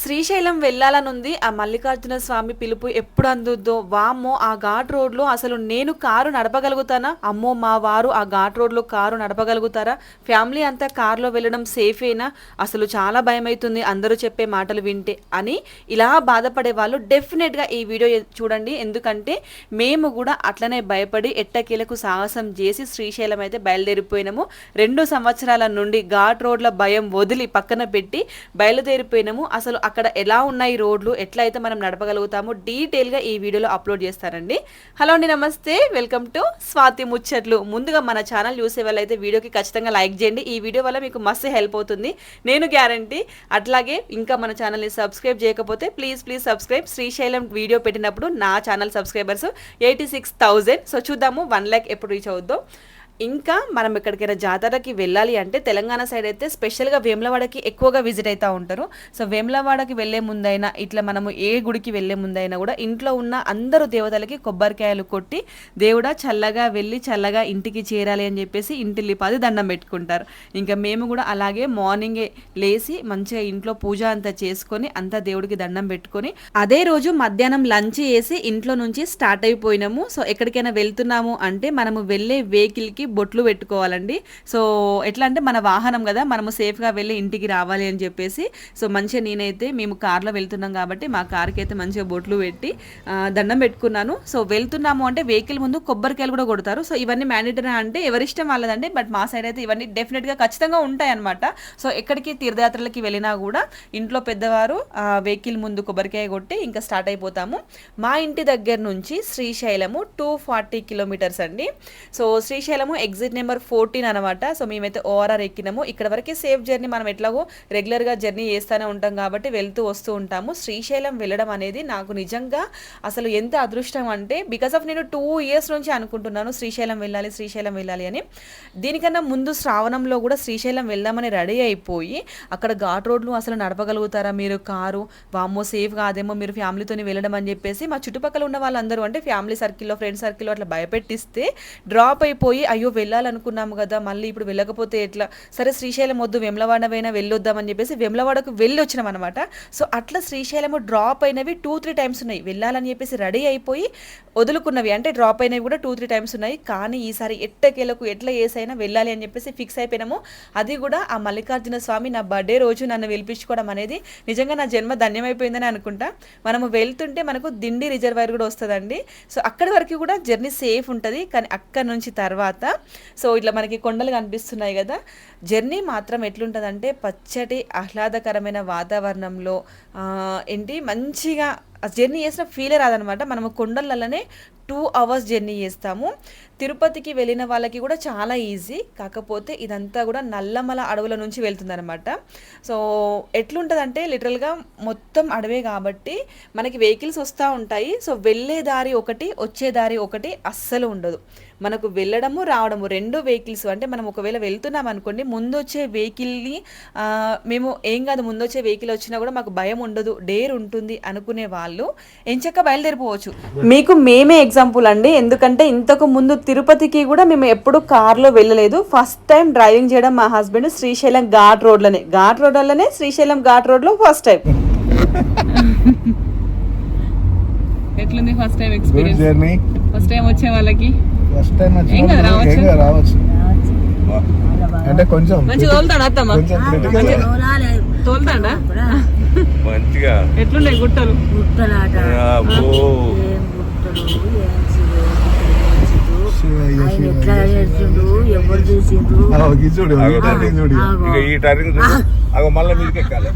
శ్రీశైలం వెళ్ళాలనుంది ఆ మల్లికార్జున స్వామి పిలుపు ఎప్పుడు అందుద్దో? వామ్మో ఆ ఘాట్ రోడ్లో అసలు నేను కారు నడపగలుగుతానా? అమ్మో మా వారు ఆ ఘాట్ రోడ్లో కారు నడపగలుగుతారా? ఫ్యామిలీ అంతా కారులో వెళ్ళడం సేఫేనా? అసలు చాలా భయం అవుతుంది అందరూ చెప్పే మాటలు వింటే అని ఇలా బాధపడే వాళ్ళు డెఫినెట్గా ఈ వీడియో చూడండి. ఎందుకంటే మేము కూడా అట్లనే భయపడి ఎట్టకీలకు సాహసం చేసి శ్రీశైలం అయితే బయలుదేరిపోయినాము. రెండు సంవత్సరాల నుండి ఘాట్ రోడ్ల భయం వదిలి పక్కన పెట్టి బయలుదేరిపోయినాము. అసలు అక్కడ ఎలా ఉన్నాయి రోడ్లు ఎట్లా అయితే మనం నడపగలుగుతామో డీటెయిల్గా ఈ వీడియోలో అప్లోడ్ చేస్తారండి హలో అండి నమస్తే. వెల్కమ్ టు స్వాతి ముచ్చట్లు. ముందుగా మన ఛానల్ చూసే వాళ్ళైతే వీడియోకి ఖచ్చితంగా లైక్ చేయండి. ఈ వీడియో వల్ల మీకు మస్తు హెల్ప్ అవుతుంది. నేను గ్యారంటీ. అట్లాగే ఇంకా మన ఛానల్ని సబ్స్క్రైబ్ చేయకపోతే please please subscribe. Srisailam video పెట్టినప్పుడు నా channel subscribers eighty six thousand. So చూద్దాము వన్ ల్యాక్ ఎప్పుడు రీచ్ అవుద్దాం. ఇంకా మనం ఎక్కడికైనా జాతరకి వెళ్ళాలి అంటే తెలంగాణ సైడ్ అయితే స్పెషల్గా వేములవాడకి ఎక్కువగా విజిట్ అవుతూ ఉంటారు. సో వేములవాడకి వెళ్ళే ముందైనా ఇట్లా మనము ఏ గుడికి వెళ్ళే ముందైనా కూడా ఇంట్లో ఉన్న అందరూ దేవతలకి కొబ్బరికాయలు కొట్టి దేవుడా చల్లగా వెళ్ళి చల్లగా ఇంటికి చేరాలి అని చెప్పేసి ఇంటిల్లిపాది దండం పెట్టుకుంటారు. ఇంకా మేము కూడా అలాగే మార్నింగే లేచి మంచిగా ఇంట్లో పూజ అంతా చేసుకొని అంతా దేవుడికి దండం పెట్టుకొని అదే రోజు మధ్యాహ్నం లంచ్ చేసి ఇంట్లో నుంచి స్టార్ట్ అయిపోయినాము. సో ఎక్కడికైనా వెళ్తున్నాము అంటే మనము వెళ్ళే వెహికల్కి బొట్లు పెట్టుకోవాలండి. సో ఎట్లా అంటే మన వాహనం కదా మనము సేఫ్గా వెళ్ళి ఇంటికి రావాలి అని చెప్పేసి సో మంచిగా నేనైతే మేము కార్లో వెళ్తున్నాం కాబట్టి మా కార్కి అయితే మంచిగా బొట్లు పెట్టి దండం పెట్టుకున్నాను. సో వెళ్తున్నాము అంటే వెహికల్ ముందు కొబ్బరికాయలు కూడా కొడతారు. సో ఇవన్నీ మ్యాండేటరీ అంటే ఎవరిష్టం వాళ్ళదండి బట్ మా సైడ్ అయితే ఇవన్నీ డెఫినెట్గా ఖచ్చితంగా ఉంటాయన్నమాట. సో ఎక్కడికి తీర్థయాత్రలకి వెళ్ళినా కూడా ఇంట్లో పెద్దవారు వెహికల్ ముందు కొబ్బరికాయ కొట్టి ఇంకా స్టార్ట్ అయిపోతాము. మా ఇంటి దగ్గర నుంచి శ్రీశైలము టూ ఫార్టీ కిలోమీటర్స్ అండి. So Srisailam exit number fourteen అనమాట సో మేమైతే ఓఆర్ఆర్ ఎక్కినాము. ఇక్కడ వరకే సేఫ్ జర్నీ మనం ఎట్లాగో రెగ్యులర్గా జర్నీ చేస్తూనే ఉంటాం కాబట్టి వెళ్తూ వస్తూ ఉంటాము. శ్రీశైలం వెళ్ళడం అనేది నాకు నిజంగా అసలు ఎంత అదృష్టం అంటే బికాస్ ఆఫ్ నేను టూ ఇయర్స్ నుంచి అనుకుంటున్నాను శ్రీశైలం వెళ్ళాలి శ్రీశైలం వెళ్ళాలి అని. దీనికన్నా ముందు శ్రావణంలో కూడా శ్రీశైలం వెళ్దామని రెడీ అయిపోయి అక్కడ ఘాట్ రోడ్లు అసలు నడపగలుగుతారా మీరు? కారు? వామ్మో సేఫ్ కాదేమో మీరు ఫ్యామిలీతో వెళ్ళడం అని చెప్పేసి మా చుట్టుపక్కల ఉన్న వాళ్ళందరూ అంటే ఫ్యామిలీ సర్కిల్లో ఫ్రెండ్ సర్కిల్లో అట్లా భయపెట్టిస్తే డ్రాప్ అయిపోయి అయ్యో వెళ్ళాలనుకున్నాము కదా మళ్ళీ ఇప్పుడు వెళ్ళకపోతే ఎట్లా? సరే శ్రీశైలం వద్దు వెమ్లవాడవైనా వెళ్ళొద్దామని చెప్పేసి వెమ్లవాడకు వెళ్ళి వచ్చినాం అనమాట సో అట్లా శ్రీశైలము డ్రాప్ అయినవి టూ త్రీ టైమ్స్ ఉన్నాయి. వెళ్ళాలని చెప్పేసి రెడీ అయిపోయి వదులుకున్నవి. అంటే డ్రాప్ అయినవి కూడా టూ త్రీ టైమ్స్ ఉన్నాయి. కానీ ఈసారి ఎట్టకేలకు ఎట్లా ఏసైనా వెళ్ళాలి అని చెప్పేసి ఫిక్స్ అయిపోయినాము. అది కూడా ఆ మల్లికార్జున స్వామి నా బర్త్డే రోజు నన్ను పిలిపించుకోవడం అనేది నిజంగా నా జన్మ ధన్యమైపోయిందని అనుకుంటా. మనము వెళ్తుంటే మనకు దిండి రిజర్వాయర్ కూడా వస్తుందండి. సో అక్కడి వరకు కూడా జర్నీ సేఫ్ ఉంటుంది. కానీ అక్కడ నుంచి తర్వాత సో ఇట్లా మనకి కొండలు కనిపిస్తున్నాయి కదా. జర్నీ మాత్రం ఎట్లుంటుందంటే పచ్చటి ఆహ్లాదకరమైన వాతావరణంలో ఏంటి మంచిగా జర్నీ చేసిన ఫీలే రాదనమాట. మనము కొండలలోనే టూ అవర్స్ జర్నీ చేస్తాము. తిరుపతికి వెళ్ళిన వాళ్ళకి కూడా చాలా ఈజీ. కాకపోతే ఇదంతా కూడా నల్లమల అడవుల నుంచి వెళ్తుందనమాట సో ఎట్లుంటుందంటే లిటరల్గా మొత్తం అడవే కాబట్టి మనకి వెహికల్స్ వస్తూ ఉంటాయి. సో వెళ్ళే దారి ఒకటి వచ్చే దారి ఒకటి అస్సలు ఉండదు. మనకు వెళ్ళడము రావడము రెండు వెహికల్స్. అంటే మనం ఒకవేళ వెళ్తున్నాం అనుకోండి ముందు వచ్చే వెహికల్ని మేము ఏం కాదు ముందు వచ్చే వెహికల్ వచ్చినా కూడా మాకు భయం ఉండదు డేర్ ఉంటుంది అనుకునే వాళ్ళు ఎంచక్క బయలుదేరిపోవచ్చు. మీకు మేమే ఎగ్జాంపుల్ అండి. ఎందుకంటే ఇంతకు ముందు తిరుపతికి కూడా మేము ఎప్పుడు కార్లో వెళ్ళలేదు. ఫస్ట్ టైం డ్రైవింగ్ చేయడం మా హస్బెండ్ శ్రీశైలం ఘాట్ రోడ్లోనే. ఘాట్ రోడ్లనే శ్రీశైలం ఘాట్ రోడ్లో ఫస్ట్ టైం ఎట్లుంది first time good journey first time వచ్చే వాళ్ళకి? ఫస్ట్ టైం కదా, రావచ్చు? అంటే కొంచెం మంచి తోలుతాడా అత్తమ్మ? కొంచెం critical. తోలుతాడా? మంచిగా. ఎట్లున్నాయి గుట్టలు? గుట్టలాట అబ్బో. ఏం గుట్టలు ఏం శివ- శివయ్య, ఆయన శివయ్య, ఎట్లా. చేసిండ్రు ఎవరు ఇది చూడు చూడు. ఇక ఈ టర్నింగ్ చూడు. అగో మళ్ళీ మీదకి ఎక్కాలి.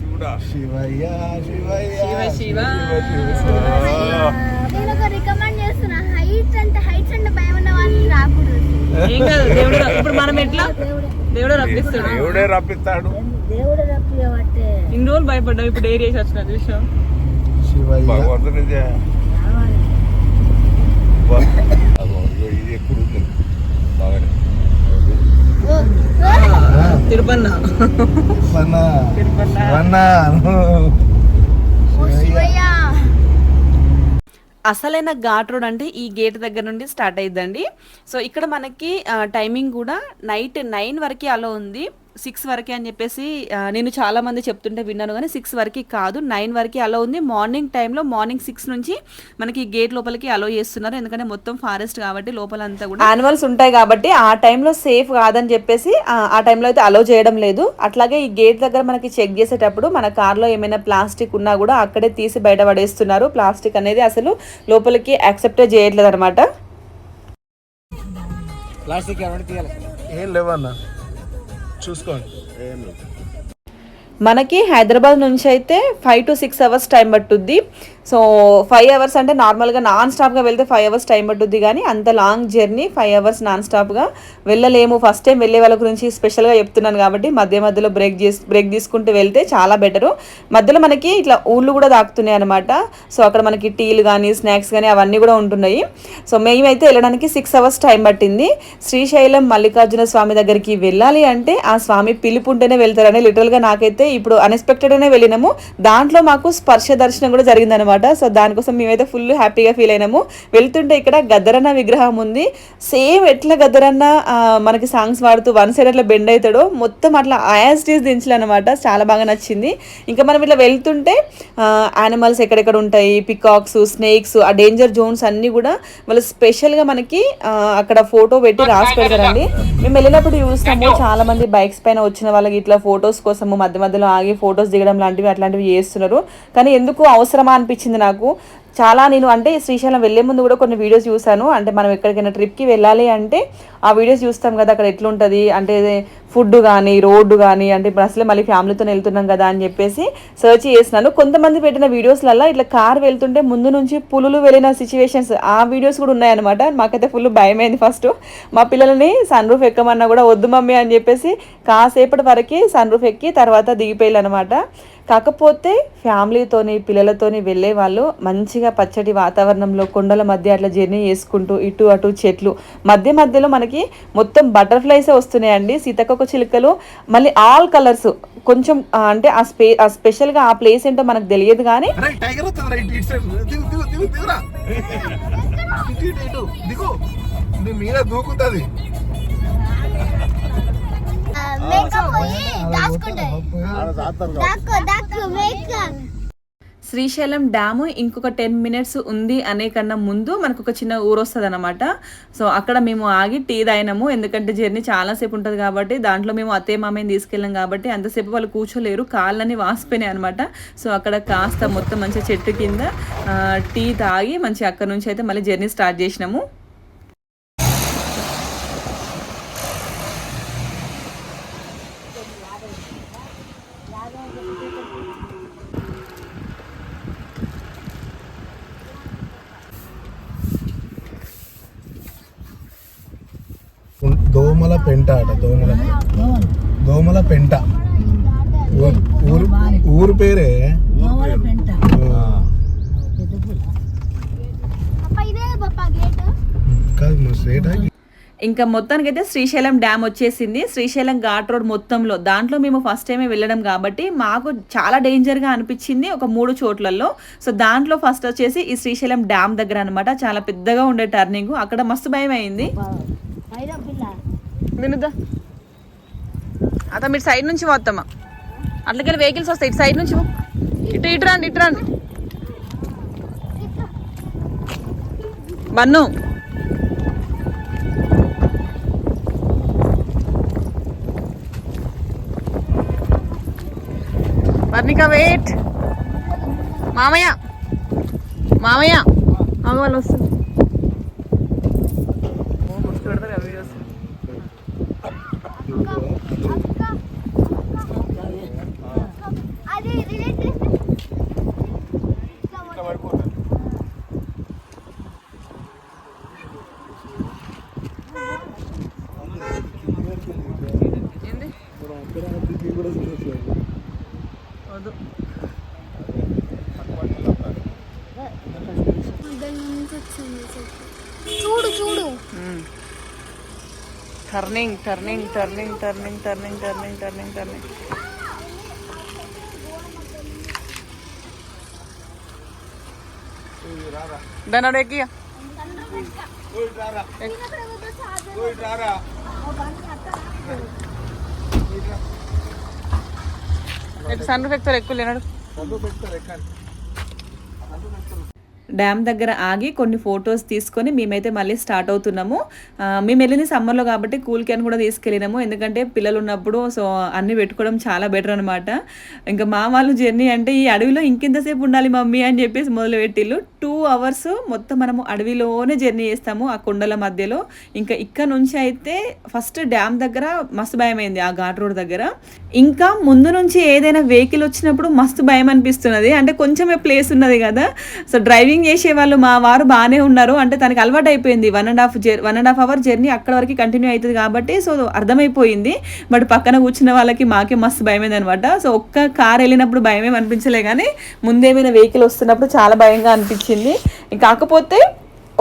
చూడా శివయ్య శివయ్య శివ శివ. నేను ఒక రికమెండ్ చేస్తున్నా. హైట్స్ అంటే హైట్స్ అంటే భయం ఉన్న వాళ్ళు రాకూడదు. ఏం కాదు దేవుడు రా- ఇప్పుడు మనం ఎట్లా? దేవుడు రప్పిస్తాడు. దేవుడే రప్పిస్తాడు. దేవుడు ఇన్ని రోజులు భయపడ్డావు ఇప్పుడు ఏరియా వచ్చిన ఇది ఎప్పుడు బాగానే. తిరుపన్న. శివయ్య. అసలైన ఘాట్ రోడ్ అంటే ఈ గేట్ దగ్గర నుండి స్టార్ట్ అయ్యిద్దండి సో ఇక్కడ మనకి టైమింగ్ కూడా నైట్ నైన్ వరకు అలా ఉంది. సిక్స్ వరకే అని చెప్పేసి నేను చాలా మంది చెప్తుంటే విన్నాను కానీ సిక్స్ వరకు కాదు. నైన్ వరకు అలా ఉంది. మార్నింగ్ టైంలో మార్నింగ్ సిక్స్ నుంచి మనకి గేట్ లోపలికి అలో చేస్తున్నారు. ఎందుకంటే మొత్తం ఫారెస్ట్ కాబట్టి లోపలంతా కూడా యానిమల్స్ ఉంటాయి కాబట్టి ఆ టైంలో సేఫ్ కాదని చెప్పేసి ఆ, టైంలో అయితే అలో చేయడం లేదు. అట్లాగే ఈ గేట్ దగ్గర మనకి చెక్ చేసేటప్పుడు మన కార్లో ఏమైనా ప్లాస్టిక్ ఉన్నా కూడా అక్కడే తీసి బయట పడేస్తున్నారు. ప్లాస్టిక్ అనేది అసలు లోపలికి యాక్సెప్టే చేయట్లేదు అనమాట ప్లాస్టిక్ ఏం లేవన్నా. చూసుకోండి. ఏం మనకి హైదరాబాద్ నుంచి అయితే five to six hours time పట్టుద్ది. సో ఫైవ్ అవర్స్ అంటే నార్మల్గా నాన్ స్టాప్గా వెళ్తే ఫైవ్ అవర్స్ టైం పట్టుద్ది కానీ అంత long journey five hours non స్టాప్గా వెళ్ళలేము. ఫస్ట్ టైం వెళ్ళే వాళ్ళ గురించి స్పెషల్గా చెప్తున్నాను కాబట్టి మధ్య మధ్యలో బ్రేక్ చేసి బ్రేక్ తీసుకుంటూ వెళ్తే చాలా బెటరు మధ్యలో మనకి ఇట్లా ఊళ్ళు కూడా దాక్కుతున్నాయి అనమాట సో అక్కడ మనకి టీలు కానీ స్నాక్స్ కానీ అవన్నీ కూడా ఉంటున్నాయి. సో మేమైతే వెళ్ళడానికి సిక్స్ అవర్స్ టైం పట్టింది. శ్రీశైలం మల్లికార్జున స్వామి దగ్గరికి వెళ్ళాలి అంటే ఆ స్వామి పిలుపు ఉంటేనే వెళ్తారని లిటరల్గా నాకైతే ఇప్పుడు అన్ఎక్స్పెక్టెడ్గానే వెళ్ళినాము. దాంట్లో మాకు స్పర్శ దర్శనం కూడా జరిగిందనమాట సో దానికోసం మేమైతే ఫుల్ హ్యాపీగా ఫీల్ అయినాము. వెళ్తుంటే ఇక్కడ గద్దరన్న విగ్రహం ఉంది. సేమ్ ఎట్లా గద్దరన్న మనకి సాంగ్స్ పాడుతూ వన్ సైడ్ అట్లా బెండ్ అవుతాడో మొత్తం అట్లా యాస్టీస్ దించాలన్నమాట. చాలా బాగా నచ్చింది. ఇంకా మనం ఇట్లా వెళ్తుంటే యానిమల్స్ ఎక్కడెక్కడ ఉంటాయి పికాక్స్ స్నేక్స్ ఆ డేంజర్ జోన్స్ అన్నీ కూడా వాళ్ళు స్పెషల్గా మనకి అక్కడ ఫోటో పెట్టి రాసి పెడతారండి. మేము వెళ్ళినప్పుడు చూస్తాము చాలా మంది బైక్స్ పైన వచ్చిన వాళ్ళకి ఇట్లా ఫొటోస్ కోసము మధ్య మధ్యలో ఆగి ఫొటోస్ దిగడం లాంటివి అట్లాంటివి చేస్తున్నారు. కానీ ఎందుకు అవసరమా అనిపించింది నాకు. చాలా నేను అంటే శ్రీశైలం వెళ్ళే ముందు కూడా కొన్ని వీడియోస్ చూశాను. అంటే మనం ఎక్కడికైనా ట్రిప్కి వెళ్ళాలి అంటే ఆ వీడియోస్ చూస్తాం కదా అక్కడ ఎట్లుంటుంది? అంటే ఫుడ్ కానీ రోడ్డు కానీ అంటే ఇప్పుడు అసలే మళ్ళీ ఫ్యామిలీతో వెళ్తున్నాం కదా అని చెప్పేసి సర్చ్ చేసినాను. కొంతమంది పెట్టిన వీడియోస్లలో ఇట్లా కార్ వెళ్తుంటే ముందు నుంచి పులులు వెళ్ళిన సిచ్యువేషన్స్ ఆ వీడియోస్ కూడా ఉన్నాయన్నమాట. మాకైతే ఫుల్ భయం అయింది ఫస్ట్ మా పిల్లలని సన్ రూఫ్ ఎక్కమన్నా కూడా వద్దు మమ్మీ అని చెప్పేసి కాసేపటి వరకు సన్ రూఫ్ ఎక్కి తర్వాత దిగిపోయాలన్నమాట కాకపోతే ఫ్యామిలీతోని పిల్లలతోని వెళ్ళే వాళ్ళు మంచిగా పచ్చటి వాతావరణంలో కొండల మధ్య అట్లా జర్నీ చేసుకుంటూ ఇటు అటు చెట్లు. మధ్య మధ్యలో మనకి మొత్తం బటర్ఫ్లైసే వస్తున్నాయండి. సీతకొక చిలుకలు మళ్ళీ ఆల్ కలర్స్. కొంచెం అంటే ఆ స్పే ఆ స్పెషల్గా ఆ ప్లేస్ ఏంటో మనకు తెలియదు కానీ మీద దూకుతుంది. దాచుకుంటది. శ్రీశైలం డ్యాము ఇంకొక టెన్ మినిట్స్ ఉంది అనే కన్నా ముందు మనకు ఒక చిన్న ఊరు వస్తుంది అనమాట సో అక్కడ మేము ఆగి టీ తాగినాము. ఎందుకంటే జర్నీ చాలాసేపు ఉంటుంది కాబట్టి దాంట్లో మేము అత్తే మామయ్యని తీసుకెళ్ళాం కాబట్టి అంతసేపు వాళ్ళు కూర్చోలేరు కాళ్ళని వాసిపోయినాయి అనమాట సో అక్కడ కాస్త మొత్తం మంచిగా చెట్టు కింద టీ తాగి మంచి అక్కడ నుంచి అయితే మళ్ళీ జర్నీ స్టార్ట్ చేసినాము. దోమల పెంట అట దోమల పెంట. దోమల పెంట. ఊరు ఊరు పేరే? కాదు స్ట్రేట్ ఇంకా మొత్తానికైతే శ్రీశైలం డ్యామ్ వచ్చేసింది. శ్రీశైలం ఘాట్ రోడ్ మొత్తంలో. దాంట్లో మేము ఫస్ట్ టైమే వెళ్ళడం కాబట్టి మాకు చాలా డేంజర్గా అనిపించింది ఒక మూడు చోట్లలో. సో దాంట్లో ఫస్ట్ వచ్చేసి ఈ శ్రీశైలం డ్యామ్ దగ్గర అనమాట చాలా పెద్దగా ఉండే టర్నింగ్ అక్కడ మస్తు భయం అయింది. అయినా అత మీరు సైడ్ నుంచి పోతామా అట్లకెళ్ళి వెహికల్స్ వస్తాయి. ఇటు సైడ్ నుంచి పో. ఇటు ఇటు రండి ఇటు రండి. బన్ను. వర్ణిక వెయిట్. మామయ్య. మామయ్య. మగవాళ్ళు వస్తుంది ఓ, మస్తు పెడతారు కదా వీడియోస్ అది రిలేట్ ఇట్లా పడిపోతుంది ఏంది వద్దు చూడు చూడు turning turning turning turning turning turning turning turning దాని ఎక్కి ఓ ఇటు రారా ఓ ఇటు రారా సన్ రూఫ్ ఎక్కుతారు ఎక్కువ లేనాడు చదువు పెడతారు ఎక్కండి డ్యామ్ దగ్గర ఆగి కొన్ని ఫొటోస్ తీసుకొని మేమైతే మళ్ళీ స్టార్ట్ అవుతున్నాము. మేము వెళ్ళింది సమ్మర్లో కాబట్టి కూల్ క్యాన్ కూడా తీసుకెళ్ళినాము. ఎందుకంటే పిల్లలు ఉన్నప్పుడు సో అన్నీ పెట్టుకోవడం చాలా బెటర్ అనమాట ఇంకా మా వాళ్ళు జర్నీ అంటే ఈ అడవిలో ఇంకెంతసేపు ఉండాలి మమ్మీ అని చెప్పేసి మొదలుపెట్టిళ్ళు. టూ అవర్స్ మొత్తం మనము అడవిలోనే జర్నీ చేస్తాము ఆ కొండల మధ్యలో. ఇంకా ఇక్కడ నుంచి అయితే ఫస్ట్ డ్యామ్ దగ్గర మస్తు భయమైంది ఆ ఘాట్ రోడ్ దగ్గర. ఇంకా ముందు నుంచి ఏదైనా వెహికల్ వచ్చినప్పుడు మస్తు భయం అనిపిస్తున్నది. అంటే కొంచెమే ప్లేస్ ఉన్నది కదా. సో డ్రైవింగ్ చేసే వాళ్ళు మా వారు బాగానే ఉన్నారు. అంటే తనకి అలవాటు అయిపోయింది. One and half జర్ one and half hour journey అక్కడ వరకు కంటిన్యూ అవుతుంది కాబట్టి సో అర్థమైపోయింది. బట్ పక్కన కూర్చున్న వాళ్ళకి మాకే మస్తు భయమైంది అనమాట సో ఒక్క కార్ వెళ్ళినప్పుడు భయమేం అనిపించలే కానీ ముందేమైనా వెహికల్ వస్తున్నప్పుడు చాలా భయంగా అనిపించింది. కాకపోతే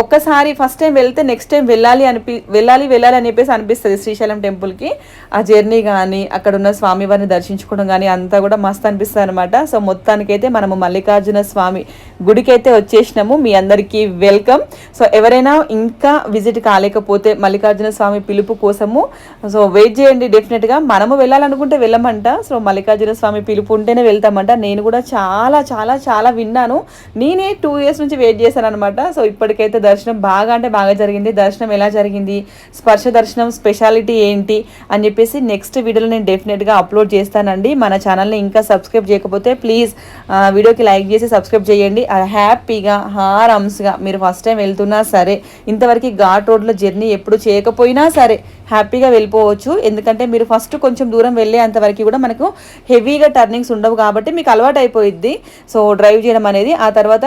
ఒక్కసారి ఫస్ట్ టైం వెళ్తే నెక్స్ట్ టైం వెళ్ళాలి అనిపి వెళ్ళాలి వెళ్ళాలి అని చెప్పేసి అనిపిస్తుంది శ్రీశైలం టెంపుల్కి ఆ జర్నీ కానీ అక్కడ ఉన్న స్వామివారిని దర్శించుకోవడం కానీ అంతా కూడా మస్తు అనిపిస్తుంది అనమాట సో మొత్తానికైతే మనము మల్లికార్జున స్వామి గుడికైతే వచ్చేసినాము. మీ అందరికీ వెల్కమ్ సో ఎవరైనా ఇంకా విజిట్ కాలేకపోతే మల్లికార్జున స్వామి పిలుపు కోసము సో వెయిట్ చేయండి డెఫినెట్గా మనము వెళ్ళాలనుకుంటే వెళ్ళమంట. సో మల్లికార్జున స్వామి పిలుపు ఉంటేనే వెళ్తామంట. నేను కూడా చాలా చాలా చాలా విన్నాను. నేనే టూ ఇయర్స్ నుంచి వెయిట్ చేశాను అనమాట సో ఇప్పటికైతే దర్శనం బాగా అంటే బాగా జరిగింది. దర్శనం ఎలా జరిగింది? స్పర్శ దర్శనం స్పెషాలిటీ ఏంటి? అని చెప్పేసి నెక్స్ట్ వీడియోలో నేను డెఫినెట్గా అప్లోడ్ చేస్తానండి. మన ఛానల్ని ఇంకా సబ్స్క్రైబ్ చేయకపోతే ప్లీజ్ వీడియోకి లైక్ చేసి సబ్స్క్రైబ్ చేయండి. హ్యాపీగా హారమ్స్గా మీరు ఫస్ట్ టైం వెళ్తున్నా సరే ఇంతవరకు ఘాట్ రోడ్లో జర్నీ ఎప్పుడు చేయకపోయినా సరే హ్యాపీగా వెళ్ళిపోవచ్చు. ఎందుకంటే మీరు ఫస్ట్ కొంచెం దూరం వెళ్ళేంత వరకు కూడా మనకు హెవీగా టర్నింగ్స్ ఉండవు కాబట్టి మీకు అలవాటు అయిపోయిద్ది. సో డ్రైవ్ చేయడం అనేది. ఆ తర్వాత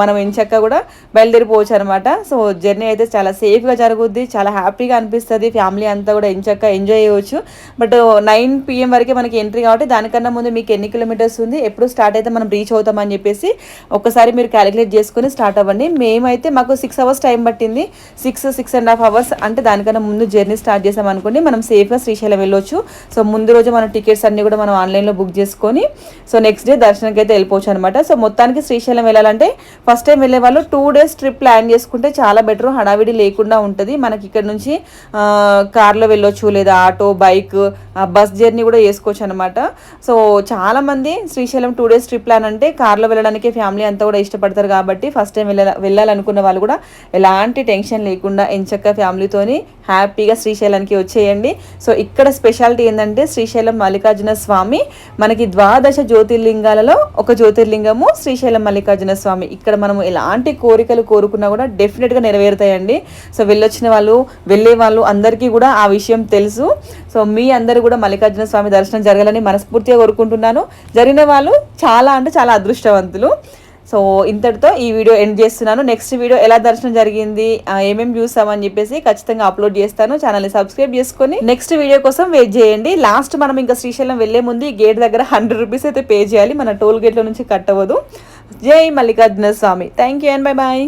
మనం ఎంచక్క కూడా బయలుదేరిపోవచ్చు అనమాట సో జర్నీ అయితే చాలా సేఫ్గా జరుగుద్ది. చాలా హ్యాపీగా అనిపిస్తుంది. ఫ్యామిలీ అంతా కూడా ఎంచక్క ఎంజాయ్ చేయవచ్చు. బట్ నైన్ పిఎం వరకే మనకి ఎంట్రీ కాబట్టి దానికన్నా ముందు మీకు ఎన్ని కిలోమీటర్స్ ఉంది ఎప్పుడు స్టార్ట్ అయితే మనం రీచ్ అవుతామని చెప్పేసి ఒకసారి మీరు క్యాలిక్యులేట్ చేసుకుని స్టార్ట్ అవ్వండి. మేమైతే మాకు సిక్స్ అవర్స్ టైం పట్టింది. Six six and half hours అంటే దానికన్నా ముందు జర్నీ స్టార్ట్ చేసాం అనుకోండి మనం సేఫ్గా శ్రీశైలం వెళ్ళొచ్చు. సో ముందు రోజు మన టికెట్స్ అన్నీ కూడా మనం ఆన్లైన్లో బుక్ చేసుకొని సో నెక్స్ట్ డే దర్శనానికి అయితే వెళ్ళిపోవచ్చు అనమాట సో మొత్తానికి శ్రీశైలం వెళ్ళాలంటే ఫస్ట్ టైం వెళ్ళే వాళ్ళు టూ డేస్ ట్రిప్ ప్లాన్ చేసుకుంటే చాలా బెటర్ హడావిడి లేకుండా ఉంటుంది. మనకి ఇక్కడ నుంచి కార్లో వెళ్ళొచ్చు లేదా ఆటో బైక్ బస్ జర్నీ కూడా చేసుకోవచ్చు అనమాట సో చాలామంది Srisailam two days trip plan అంటే కార్లో వెళ్ళడానికి ఫ్యామిలీ అంతా కూడా ఇష్టపడతారు కాబట్టి ఫస్ట్ టైం వెళ్ళాల వెళ్ళాలనుకున్న వాళ్ళు కూడా ఎలాంటి టెన్షన్ లేకుండా ఎంచక్క ఫ్యామిలీతోని హ్యాపీగా శ్రీశైలానికి వచ్చేయండి. సో ఇక్కడ స్పెషాలిటీ ఏంటంటే శ్రీశైలం మల్లికార్జున స్వామి. మనకి ద్వాదశ జ్యోతిర్లింగాలలో ఒక జ్యోతిర్లింగము శ్రీశైలం మల్లికార్జున స్వామి. ఇక్కడ మనము ఎలాంటి కోరికలు కోరుకున్నా కూడా డెఫినెట్గా నెరవేరుతాయండి. సో వెళ్ళొచ్చిన వాళ్ళు వెళ్ళే వాళ్ళు అందరికీ కూడా ఆ విషయం తెలుసు. సో మీ అందరూ కూడా మల్లికార్జున స్వామి దర్శనం జరగాలని మనస్ఫూర్తిగా కోరుకుంటున్నాను. జరిగిన వాళ్ళు చాలా అంటే చాలా అదృష్టవంతులు. సో ఇంతటితో ఈ వీడియో ఎండ్ చేస్తున్నాను. నెక్స్ట్ వీడియో ఎలా దర్శనం జరిగింది ఏమేమి చూసామని చెప్పేసి ఖచ్చితంగా అప్లోడ్ చేస్తాను. ఛానల్ని సబ్స్క్రైబ్ చేసుకొని నెక్స్ట్ వీడియో కోసం వెయిట్ చేయండి. లాస్ట్ మనం ఇంకా శ్రీశైలం వెళ్ళే ముందు ఈ గేట్ దగ్గర హండ్రెడ్ రూపీస్ అయితే పే చేయాలి. మన టోల్ గేట్లో నుంచి కట్టవద్దు. జై Mallikarjuna Swami. Thank you and bye bye